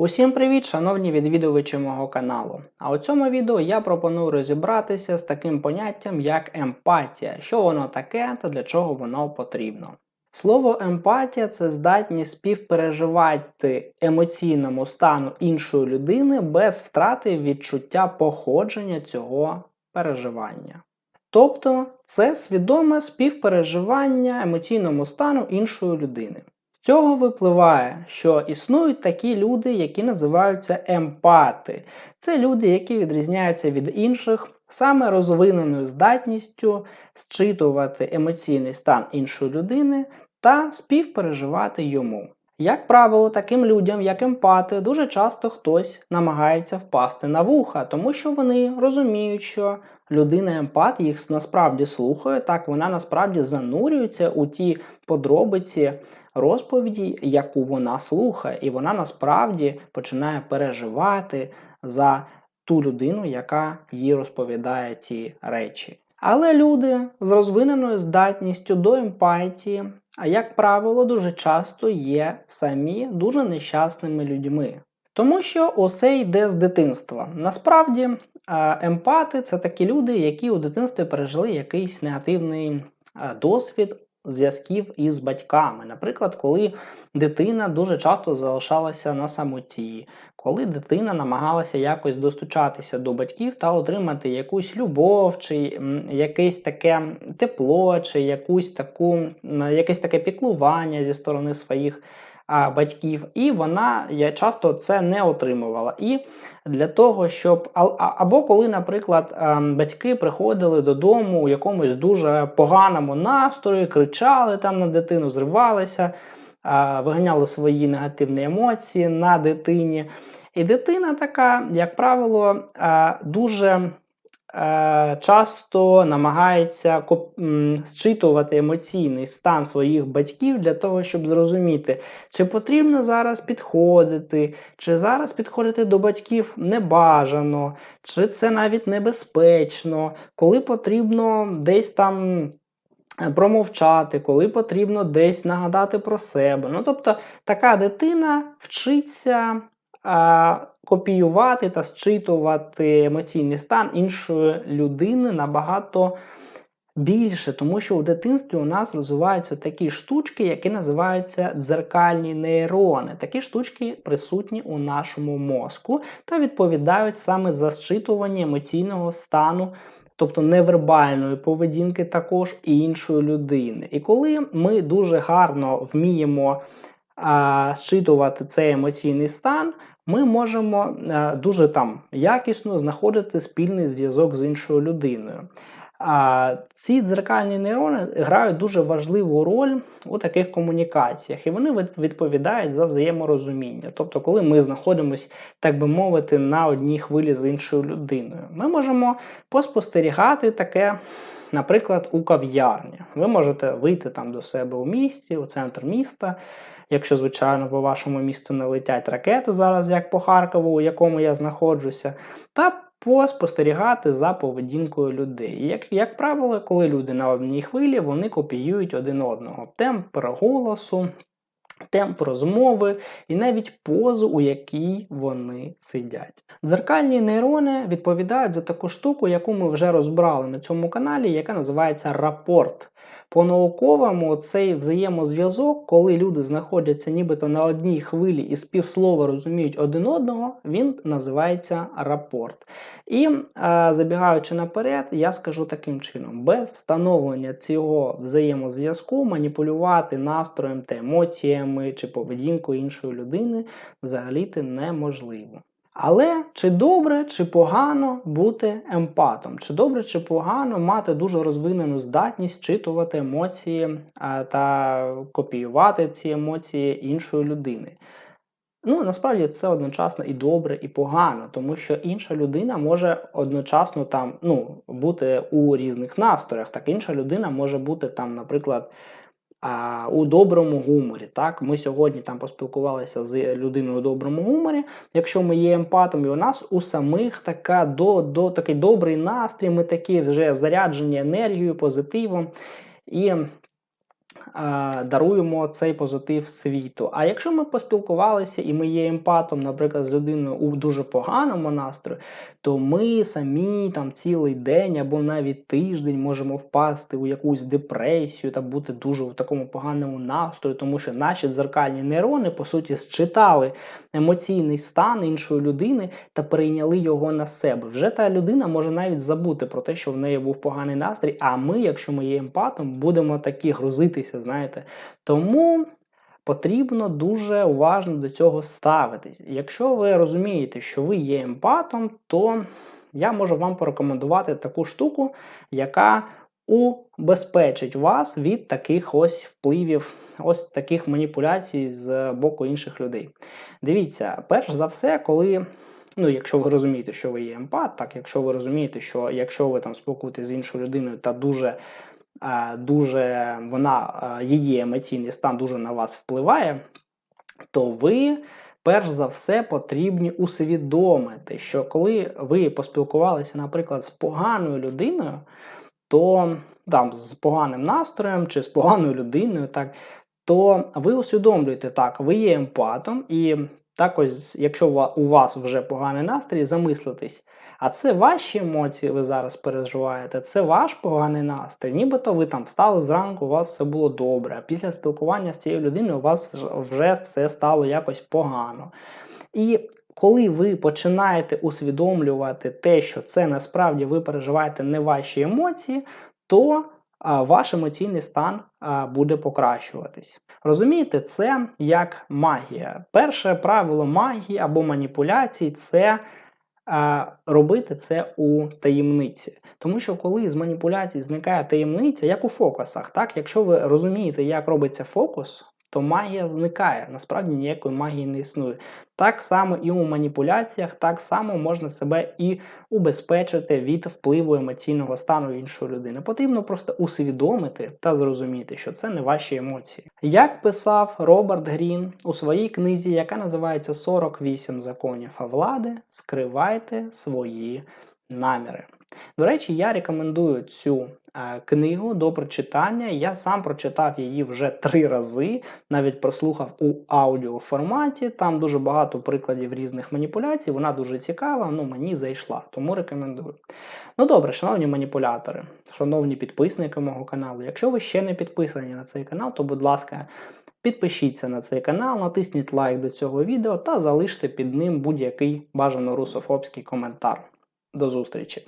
Усім привіт, шановні відвідувачі мого каналу. А у цьому відео я пропоную розібратися з таким поняттям як емпатія, що воно таке та для чого воно потрібно. Слово емпатія це здатність співпереживати емоційному стану іншої людини без втрати відчуття походження цього переживання. Тобто це свідоме співпереживання емоційному стану іншої людини. Цього випливає, що існують такі люди, які називаються емпати. Це люди, які відрізняються від інших саме розвиненою здатністю зчитувати емоційний стан іншої людини та співпереживати йому. Як правило, таким людям, як емпати, дуже часто хтось намагається впасти на вуха, тому що вони розуміють, що людина емпат їх насправді слухає, так вона насправді занурюється у ті подробиці розповіді, яку вона слухає, і вона насправді починає переживати за ту людину, яка їй розповідає ці речі. Але люди з розвиненою здатністю до емпатії, а як правило, дуже часто є самі дуже нещасними людьми. Тому що усе йде з дитинства. Насправді, емпати це такі люди, які у дитинстві пережили якийсь негативний досвід зв'язків із батьками. Наприклад, коли дитина дуже часто залишалася на самоті, коли дитина намагалася якось достучатися до батьків та отримати якусь любов, чи якесь таке тепло, чи якусь таку, якесь таке піклування зі сторони своїх батьків, і вона я часто це не отримувала. І для того, щоб або коли, наприклад, ем, батьки приходили додому у якомусь дуже поганому настрої, кричали там на дитину, зривалися, виганяли свої негативні емоції на дитині. І дитина така, як правило, е, дуже часто намагається зчитувати емоційний стан своїх батьків для того, щоб зрозуміти, чи потрібно зараз підходити, чи зараз підходити до батьків небажано, чи це навіть небезпечно, коли потрібно десь там. е, Промовчати, коли потрібно десь нагадати про себе. Ну, тобто, така дитина вчиться копіювати та зчитувати емоційний стан іншої людини набагато більше, тому що у дитинстві у нас розвиваються такі штучки, які називаються дзеркальні нейрони. Такі штучки присутні у нашому мозку та відповідають саме за зчитування емоційного стану. Тобто невербальної поведінки також іншої людини. І коли ми дуже гарно вміємо а, цей емоційний стан, ми можемо а, дуже там якісно знаходити спільний зв'язок з іншою людиною. А ці дзеркальні нейрони грають дуже важливу роль у таких комунікаціях, і вони відповідають за взаєморозуміння. Тобто, коли ми знаходимося, так би мовити, на одній хвилі з іншою людиною, ми можемо поспостерігати таке, наприклад, у кав'ярні. Ви можете вийти там до себе у місті, у центр міста. Якщо, звичайно, по вашому місту не летять ракети зараз, як по Харкову, у якому я знаходжуся, та поспостерігати за поведінкою людей. Як, як правило, коли люди на одній хвилі, вони копіюють один одного. Темп голосу, темп розмови і навіть позу, у якій вони сидять. Дзеркальні нейрони відповідають за таку штуку, яку ми вже розбирали на цьому каналі, яка називається рапорт. По-науковому цей взаємозв'язок, коли люди знаходяться нібито на одній хвилі і співслова розуміють один одного, він називається рапорт. І е, забігаючи наперед, я скажу таким чином: без встановлення цього взаємозв'язку маніпулювати настроєм та емоціями чи поведінкою іншої людини взагалі-то неможливо. Але чи добре, чи погано бути емпатом? Чи добре, чи погано мати дуже розвинену здатність читувати емоції та копіювати ці емоції іншої людини? Ну, насправді це одночасно і добре, і погано, тому що інша людина може одночасно там ну, бути у різних настроях. Так інша людина може бути там, наприклад, а, у доброму гуморі. Так, ми сьогодні там поспілкувалися з людиною у доброму гуморі. Якщо ми є емпатом, і у нас у самих така до, до такий добрий настрій, ми такі вже заряджені енергією, позитивом. І даруємо цей позитив світу. А якщо ми поспілкувалися і ми є емпатом, наприклад, з людиною у дуже поганому настрої, то ми самі там цілий день або навіть тиждень можемо впасти у якусь депресію та бути дуже в такому поганому настрої, тому що наші дзеркальні нейрони, по суті, считали емоційний стан іншої людини та перейняли його на себе. Вже та людина може навіть забути про те, що в неї був поганий настрій. А ми, якщо ми є емпатом, будемо такі грузитися, знаєте. Тому. Потрібно дуже уважно до цього ставитись. Якщо ви розумієте, що ви є емпатом, то я можу вам порекомендувати таку штуку, яка убезпечить вас від таких ось впливів, ось таких маніпуляцій з боку інших людей. Дивіться, перш за все, коли. Ну, якщо ви розумієте, що ви є емпат, так, якщо ви розумієте, що якщо ви там спілкуєтеся з іншою людиною та дуже дуже вона, е, її емоційний стан дуже на вас впливає, то ви, перш за все, потрібні усвідомити, що коли ви поспілкувалися, наприклад, з поганою людиною, то там з поганим настроєм чи з поганою людиною, так, то ви усвідомлюєте так, ви є емпатом, і так ось, якщо у вас вже поганий настрій, замислитись, а це ваші емоції ви зараз переживаєте, це ваш поганий настрій. Нібито ви там встали зранку, у вас все було добре. А після спілкування з цією людиною у вас вже все стало якось погано. І коли ви починаєте усвідомлювати те, що це насправді ви переживаєте не ваші емоції, то а, ваш емоційний стан а, буде покращуватись. Розумієте, це як магія. Перше правило магії або маніпуляцій це робити це у таємниці. Тому що коли з маніпуляцій зникає таємниця, як у фокусах, так, якщо ви розумієте, як робиться фокус, то магія зникає. Насправді ніякої магії не існує. Так само і у маніпуляціях, так само можна себе і убезпечити від впливу емоційного стану іншої людини. Потрібно просто усвідомити та зрозуміти, що це не ваші емоції. Як писав Роберт Грін у своїй книзі, яка називається 48 законів влади, скривайте свої наміри. До речі, я рекомендую цю е, книгу до прочитання. Я сам прочитав її вже три рази, навіть прослухав у аудіоформаті. Там дуже багато прикладів різних маніпуляцій. Вона дуже цікава, ну мені зайшла, тому рекомендую. Ну добре, шановні маніпулятори, шановні підписники мого каналу. Якщо ви ще не підписані на цей канал, то будь ласка. Підпишіться на цей канал, натисніть лайк до цього відео та залиште під ним будь-який бажано русофобський коментар. До зустрічі!